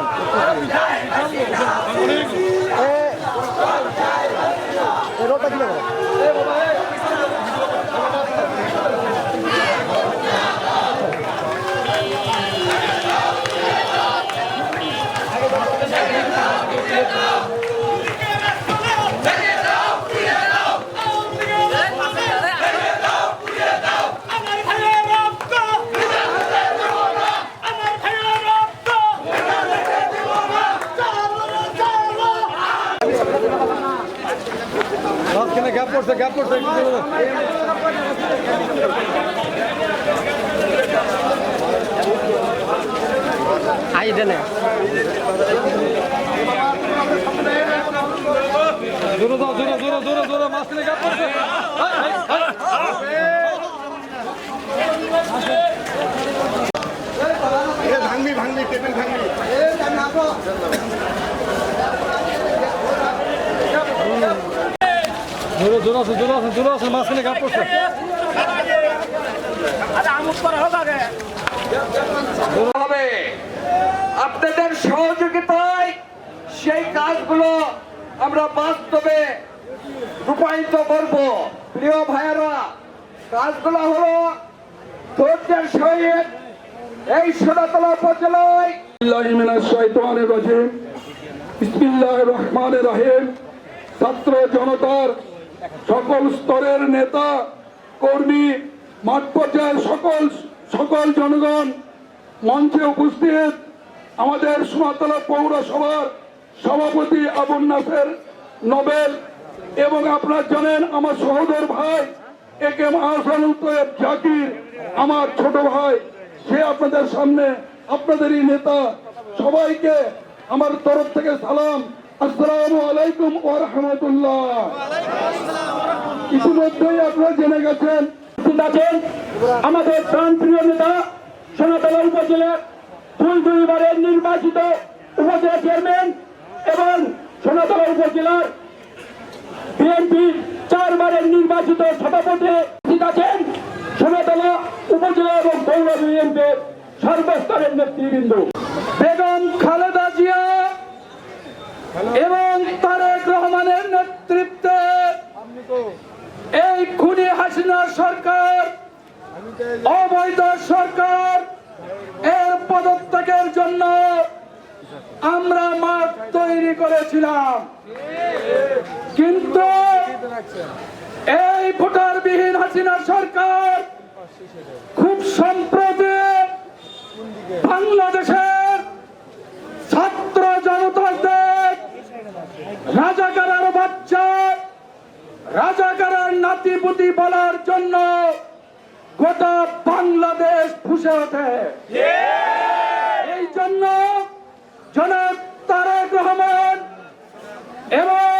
Video করেন I দেনে জোরে দাও জোরে জোরে জোরে জোরে মাঝখানে গ্যাপ পড়ছে ভাঙবি ভাঙবি, টেবিল ভাঙবি। জোরে জোরে আছে জোরে আছে জোরে আছে মাঝখানে গ্যাপ পড়ছে। হবে। আপনাদের সহযোগিতায় সেই কাজগুলো আমরা বাস্তবে রূপায়িত করব। প্রিয় ভাইয়েরা, কাজগুলো হলো ধৈর্যের সহিত এই সোনাতলা উপজেলায়। রহিম। ছাত্র জনতার সকল স্তরের নেতা, কর্মী, মাঠ পর্যায়ের সকল সকল জনগণ মঞ্চে উপস্থিত। আমাদের সোনাতলা পৌরসভার সভাপতি আবুল নাসের নোবেল এবং আপনারা জানেন আমার সহোদর ভাই এ কে আহসানুল জাকির, আমার ছোট ভাই। সে আপনাদের সামনে, আপনাদেরই নেতা। সবাইকে আমার তরফ থেকে সালাম। আসসালামু আলাইকুম ইতিমধ্যেই আপনারা জেনে গেছেন আমাদের প্রাণপ্রিয় নেতা সোনাতলা উপজেলার দুই দুইবারের নির্বাচিত উপজেলা চেয়ারম্যান এবং সোনাতলা উপজেলার বিএনপি চারবারের নির্বাচিত সভাপতি আছেন? সোনাতলা উপজেলা এবং পৌর বিএনপির সর্বস্তরের নেতৃবৃন্দ। বেগম খালেদা জিয়া এবং তারেক রহমানের নেতৃত্বে এই খুনি হাসিনা সরকার অবৈধ সরকার এর পদত্যাগের জন্য আমরা মাঠ তৈরি করেছিলাম। কিন্তু এই ভোটারবিহীন হাসিনা সরকার খুব সম্প্রতি বাংলাদেশের ছাত্র রাজাকারের বাচ্চা, রাজাকারের নাতিপুতি বলার জন্য গোটা বাংলাদেশ ফুসে ওঠে। এই জন্য জনাব তারেক রহমান এবং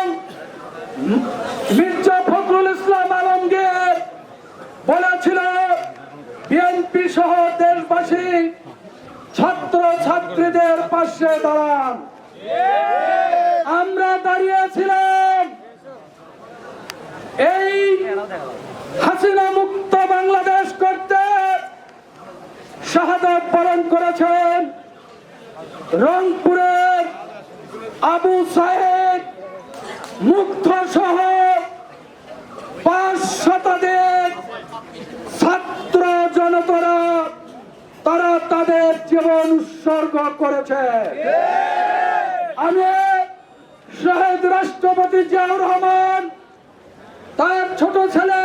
মির্জা ফখরুল ইসলাম আলমগীর বলেছিল বিএনপি সহ দেশবাসী ছাত্র ছাত্রীদের পাশে দাঁড়ান। আমরা দাঁড়িয়েছিলাম। এই হাসিনা মুক্ত বাংলাদেশ করতে শাহাদত পালন করেছেন রংপুরের আবু সাহেব মুক্ত সহ পাঁচ শতাধিক ছাত্র জনতারা তারা তাদের জীবন উৎসর্গ করেছে। আমি শহীদ রাষ্ট্রপতি জিয়াউর রহমান, তার ছোট ছেলে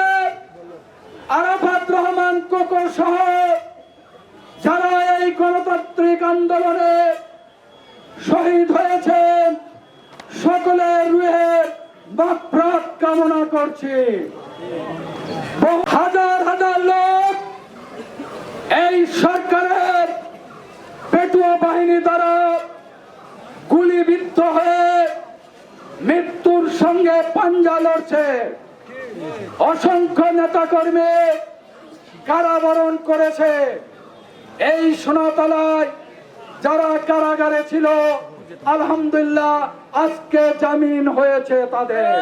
আরাফাত রহমান কোকো সহ যারা এই গণতান্ত্রিক আন্দোলনে শহীদ হয়েছেন সকলের রুহের মাফরাত কামনা করছি। হাজার হাজার লোক এই সরকারের পেটুয়া বাহিনী দ্বারা গুলিবিদ্ধ হয়ে মৃত্যুর সঙ্গে পাঞ্জা লড়ছে। অসংখ্য নেতাকর্মী কারাবরণ করেছে। এই সোনাতলায় যারা কারাগারে ছিল, আলহামদুলিল্লাহ আজকে জামিন হয়েছে তাদের।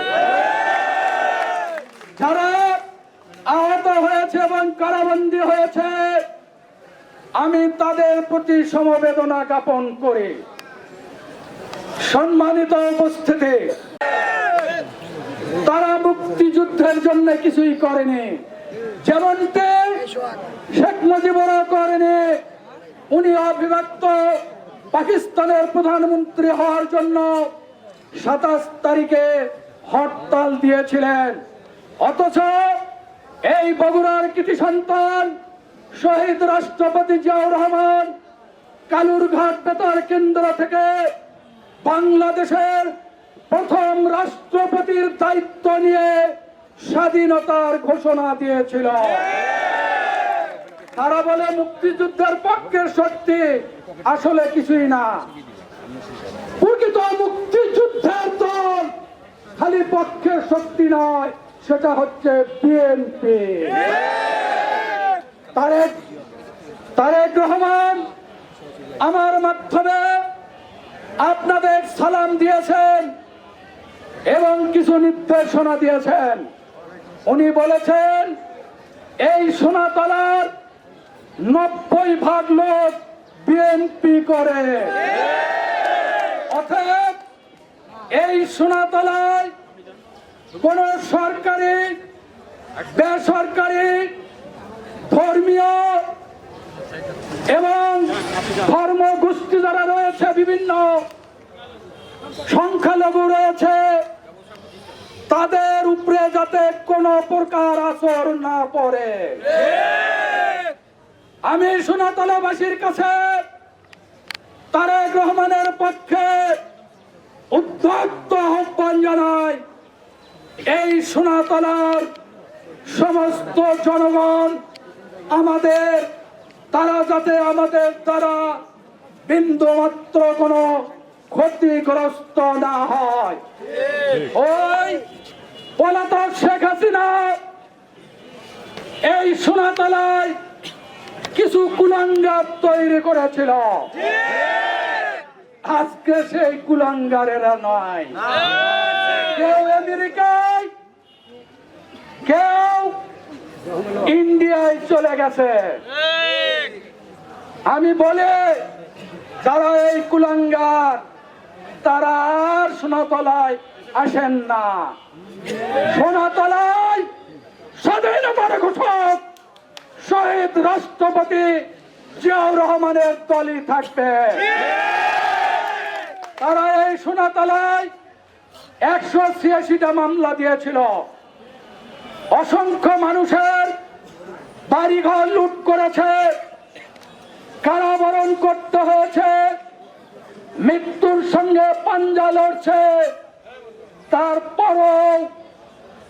যারা আহত হয়েছে এবং কারাবন্দী হয়েছে, আমি তাদের প্রতি সমবেদনা জ্ঞাপন করি। সম্মানিত উপস্থিতি। তারা মুক্তিযুদ্ধের জন্য কিছুই করেনি। যেমনটি শেখ মুজিবুরও করেনি, উনি অবিভক্ত পাকিস্তানের প্রধানমন্ত্রী হওয়ার জন্য সাতাশ তারিখে হরতাল দিয়েছিলেন। অথচ এই বগুড়ার কৃতি সন্তান শহীদ রাষ্ট্রপতি জিয়াউর রহমান কালুরঘাট বেতার কেন্দ্র থেকে বাংলাদেশের প্রথম রাষ্ট্রপতির দায়িত্ব নিয়ে স্বাধীনতার ঘোষণা দিয়েছিল। তারা বলে মুক্তিযুদ্ধের পক্ষের শক্তি আসলে কিছুই না। প্রকৃত মুক্তিযুদ্ধের দল খালি পক্ষের শক্তি নয়, সেটা হচ্ছে বিএনপি। তারেক তারেক রহমান আমার মাধ্যমে আপনাদের সালাম দিয়েছেন এবং কিছু নির্দেশনা দিয়েছেন। উনি বলেছেন, এই সোনাতলার নব্বই ভাগ লোক বিএনপি করে। অতএব এই সোনাতলায় কোন সরকারি, বেসরকারি, ধর্মীয় এবং ধর্মগোষ্ঠী যারা রয়েছে, বিভিন্ন সংখ্যালঘু রয়েছে, তাদের উপরে যাতে কোনো প্রকার আসর না পড়ে। আমি সোনাতলাবাসীর কাছে তারেক রহমানের পক্ষে উদ্যক্ত আহ্বান জানাই, এই সোনাতলার সমস্ত জনগণ আমাদের তারা যাতে আমাদের দ্বারা বিন্দু মাত্র কোনো ক্ষতিগ্রস্ত না হয়। ওই পলাতক শেখ হাসিনা এই সোনাতলায় কিছু কুলাঙ্গার তৈরি করেছিল। আজকে সেই কুলাঙ্গারেরা নয়। কেউ আমেরিকায়, কেউ ইন্ডিয়ায় চলে গেছে। আমি বলে, যারা এই কুলাঙ্গার, তারা আর সোনাতলায় আসেন না। সোনাতলায় স্বাধীনতার ঘোষক, শহীদ রাষ্ট্রপতি জিয়াউর রহমানের দলই থাকবে। তারা এই সোনাতলায় একশো ছিয়াশিটা মামলা দিয়েছিল। অসংখ্য মানুষের বাড়িঘর লুট করেছে। কারাবরণ করতে হয়েছে। মৃত্যুর সঙ্গে পাঞ্জা লড়ছে। তারপরও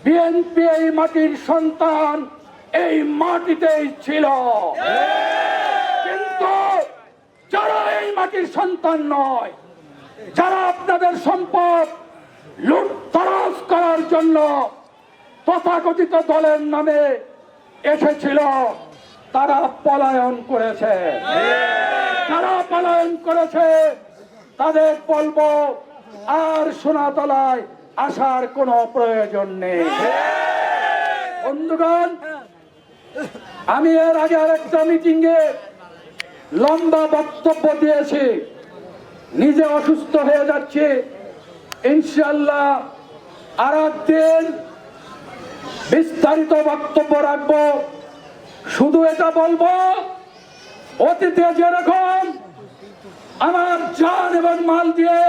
বিএনপি এই মাটির সন্তান এই মাটিতেই ছিল। কিন্তু যারা এই মাটির সন্তান নয়, যারা আপনাদের সম্পদ লুটতরাজ করার জন্য তথাকথিত দলের নামে এসেছিল। তারা পলায়ন করেছে। তারা পলায়ন করেছে। তাদের বলব আর সোনাতলায় আসার কোনো প্রয়োজন নেই। বন্ধুগণ আমি এর আগে আরেকটা মিটিং এ লম্বা বক্তব্য দিয়েছি। নিজে অসুস্থ হয়ে যাচ্ছে। ইনশাল্লাহ আর একদিন বিস্তারিত বক্তব্য রাখব। শুধু এটা বলব, অতীতে যেরকম আমার জান এবং মাল দিয়ে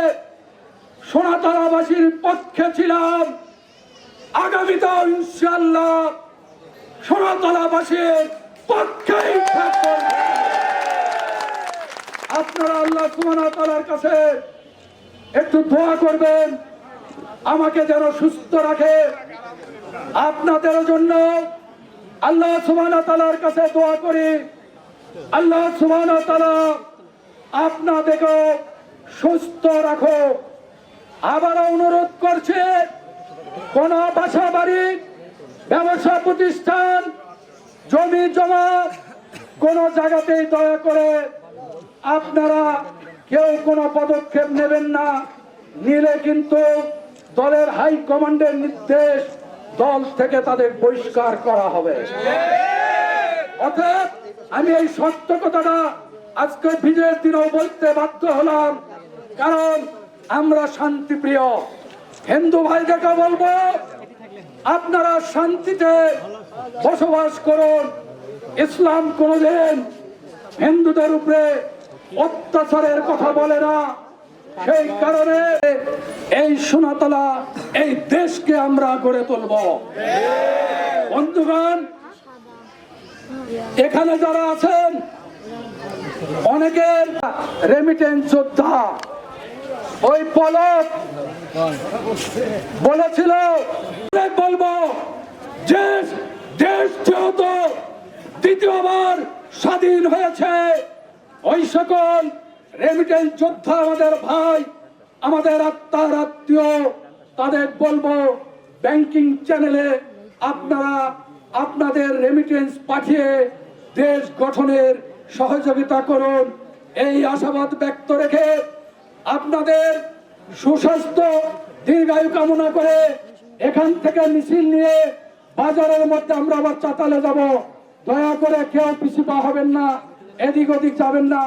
সোনাতলাবাসীর পক্ষে ছিলাম, আগামীতেও ইনশাল্লাহ সোনাতলাবাসীর থাকব। আপনারা আল্লাহ সুবহানাহু কাছে একটু দোয়া করবেন, আমাকে যেন সুস্থ রাখে। আপনাদের জন্য আল্লাহ সুবহানাহু তাআলার কাছে দোয়া করি। আল্লাহ সুবহানাহু তালা আপনাদেরকে সুস্থ রাখো। আবারও অনুরোধ করছে, কোন বাসা বাড়ি ব্যবসা প্রতিষ্ঠান, জমি জমা কোন জায়গাতেই দয়া করে আপনারা কেউ কোনো পদক্ষেপ নেবেন না। নিলে কিন্তু দলের হাই কমান্ডের নির্দেশ দল থেকে তাদের বহিষ্কার করা হবে। অর্থাৎ আমি এই সত্য কথাটা আজকে বিজয়ের দিনেও বলতে বাধ্য হলাম। কারণ আমরা শান্তিপ্রিয়। হিন্দু ভাইদেরকে বলব, আপনারা শান্তিতে বসবাস করুন। ইসলাম কোনদিন হিন্দুদের উপরে অত্যাচারের কথা বলে না। সেই কারণে এই সোনাতলা, এই দেশকে আমরা গড়ে তুলব। বন্ধুগণ, এখানে যারা আছেন, অনেকের রেমিটেন্স যোদ্ধা। ওই পলক বলেছিল বলব, যে দেশ যেহেতু দ্বিতীয়বার স্বাধীন হয়েছে, ওই সকল রেমিটেন্স যোদ্ধা আমাদের ভাই, আমাদের আত্মার আত্মীয়, তাদের বলব ব্যাংকিং চ্যানেলে আপনারা আপনাদের রেমিটেন্স পাঠিয়ে দেশ গঠনের সহযোগিতা করুন। এই আশাবাদ ব্যক্ত রেখে আপনাদের সুস্বাস্থ্য, দীর্ঘায়ু কামনা করে এখান থেকে মিছিল নিয়ে বাজারের মধ্যে আমরা আবার চাতালে যাব। দয়া করে কেউ পিছু পা হবেন না, এদিক ওদিক যাবেন না।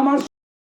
আমার